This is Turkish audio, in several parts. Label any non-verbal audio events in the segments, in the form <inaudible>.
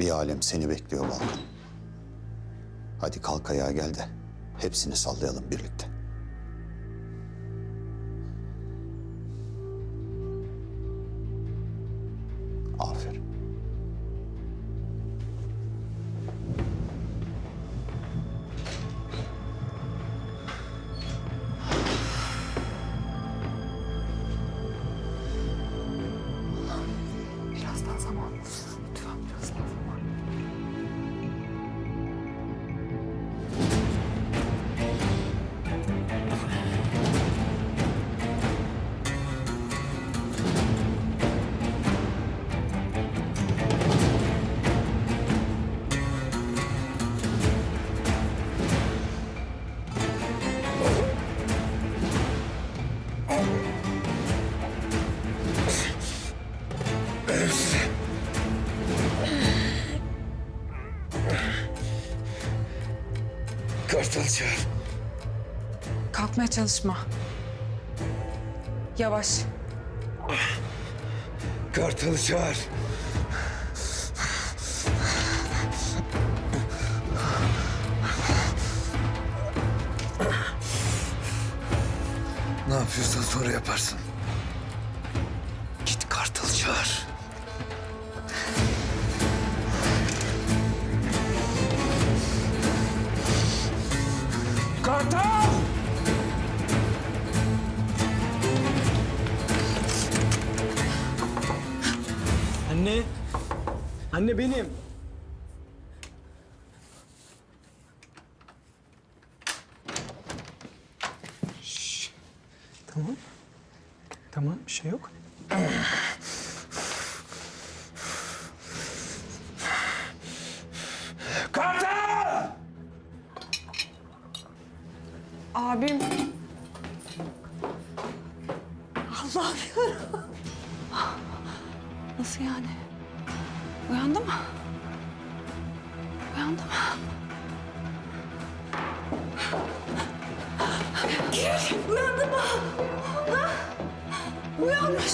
Bir alem seni bekliyor Balkan. Hadi kalk ayağa gel de hepsini sallayalım birlikte. Aferin. Çalışma. Yavaş. Kartalı çağır. Ne yapıyorsan sonra yaparsın. Git Kartal'ı çağır. Anne benim. Şşş. Tamam. Tamam bir şey yok. Kartal! Abim. Allah'ım yarabbim. Nasıl yani? Uyandı mı? Uyandı mı? Uyandı mı? Ha? Uyanmış.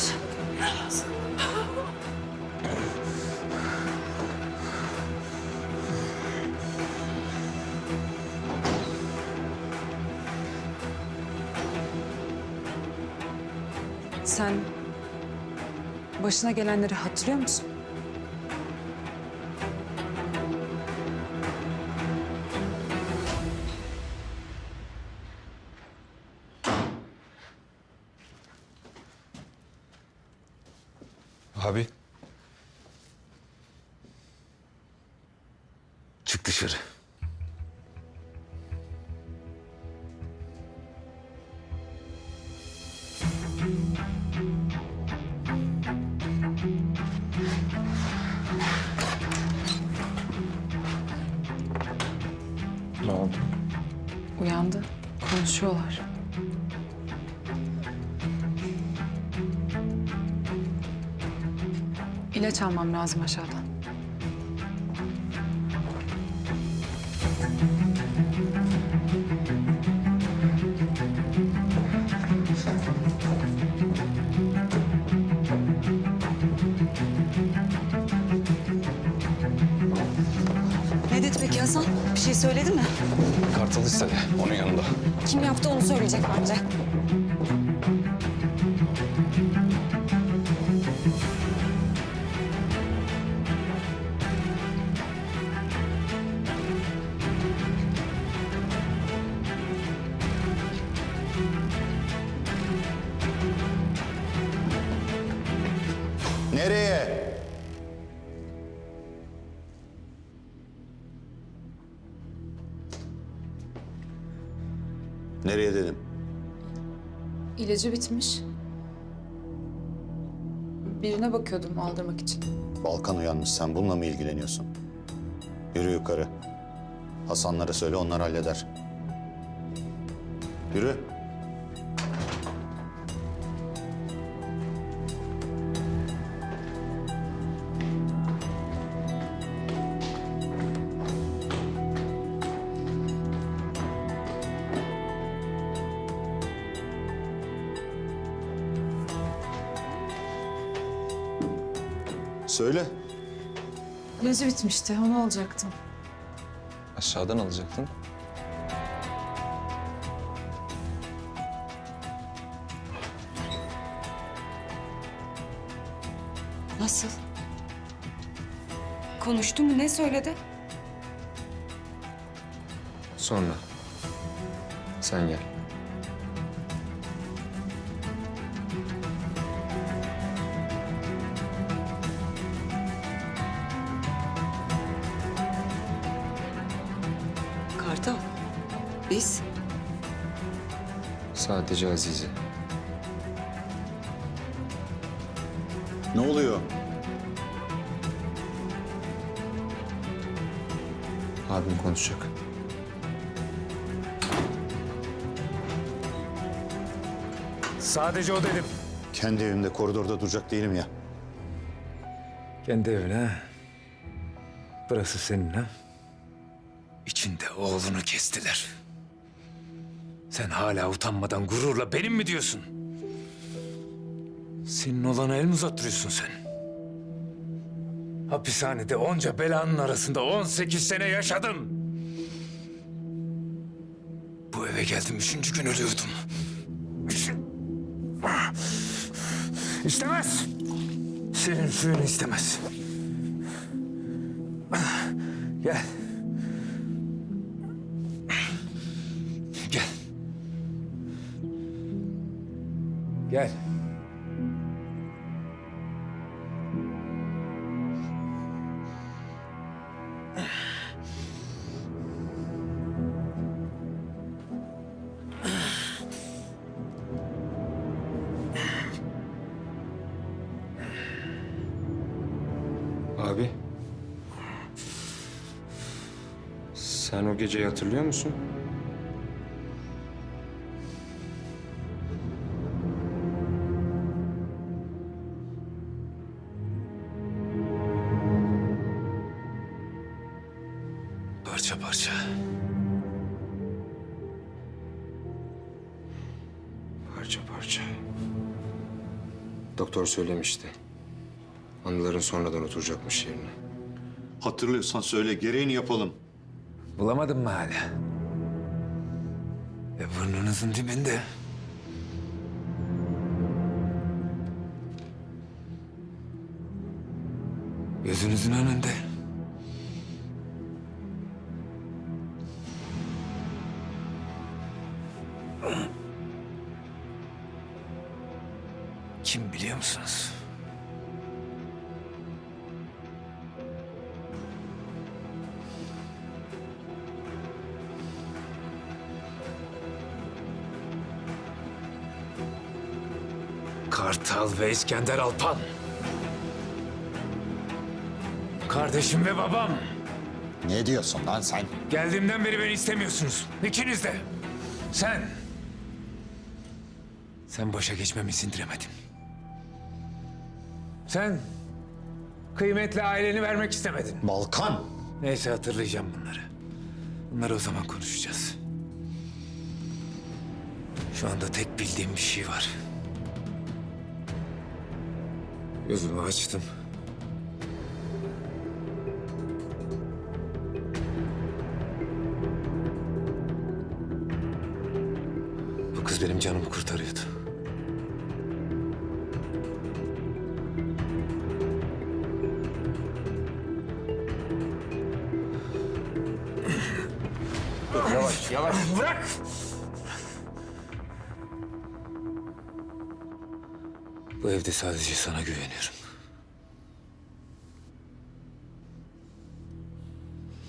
Sen başına gelenleri hatırlıyor musun? Abi. Çık dışarı. Ne oldu? Uyandı. Konuşuyorlar. İlaç almam lazım aşağıdan. Ne dedi peki Hasan? Bir şey söyledi mi? Kartal istedi. Onun yanında. Kim yaptı onu söyleyecek bence. Nereye? Nereye dedim? İlacı bitmiş. Birine bakıyordum aldırmak için. Balkan uyanmış sen bununla mı ilgileniyorsun? Yürü yukarı. Hasanlara söyle onlar halleder. Yürü. Söyle. İlacı bitmişti. Onu alacaktım. Aşağıdan alacaktın. Nasıl? Konuştu mu? Ne söyledi? Sonra. Sen gel. Sadece Azize. Ne oluyor? Abim konuşacak. Sadece o dedim. Kendi evimde koridorda duracak değilim ya. Kendi evine. ha? Burası senin ha? İçinde oğlunu kestiler. Sen hala utanmadan gururla benim mi diyorsun? Senin olana el mi uzattırıyorsun sen? Hapishanede onca belanın arasında 18 sene yaşadım. Bu eve geldim üçüncü gün ölüyordum. İstemez. Senin suyunu istemez. Gel. Gel. Abi. Sen o geceyi hatırlıyor musun? Parça parça. Parça parça. Doktor söylemişti. Anıların sonradan oturacakmış yerine. Hatırlıyorsan söyle gereğini yapalım. Bulamadın mı hala? E burnunuzun dibinde. Gözünüzün önünde. Kim biliyor musunuz? Kartal ve İskender Alpan. Kardeşim ve babam. Ne diyorsun lan sen? Geldiğimden beri beni istemiyorsunuz. İkiniz de. Sen. Sen başa geçmemi sindiremedin. Sen. Kıymetli aileni vermek istemedin. Balkan! Neyse hatırlayacağım bunları. Bunları o zaman konuşacağız. Şu anda tek bildiğim bir şey var. Gözümü açtım. Bu kız benim canımı kurtarıyordu. Yavaş. <laughs> Bırak! Bu evde sadece sana güveniyorum.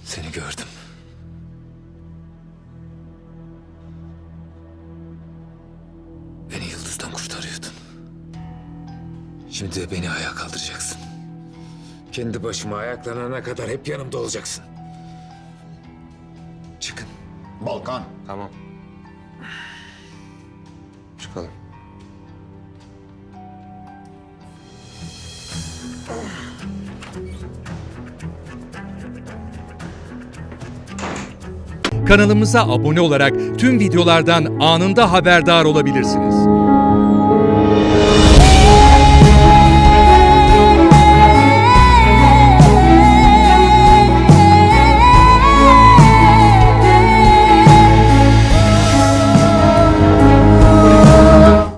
Seni gördüm. Beni yıldızdan kurtarıyordun. Şimdi de beni ayağa kaldıracaksın. Kendi başıma ayaklanana kadar hep yanımda olacaksın. Balkan! Tamam. Çıkalım. Kanalımıza abone olarak tüm videolardan anında haberdar olabilirsiniz.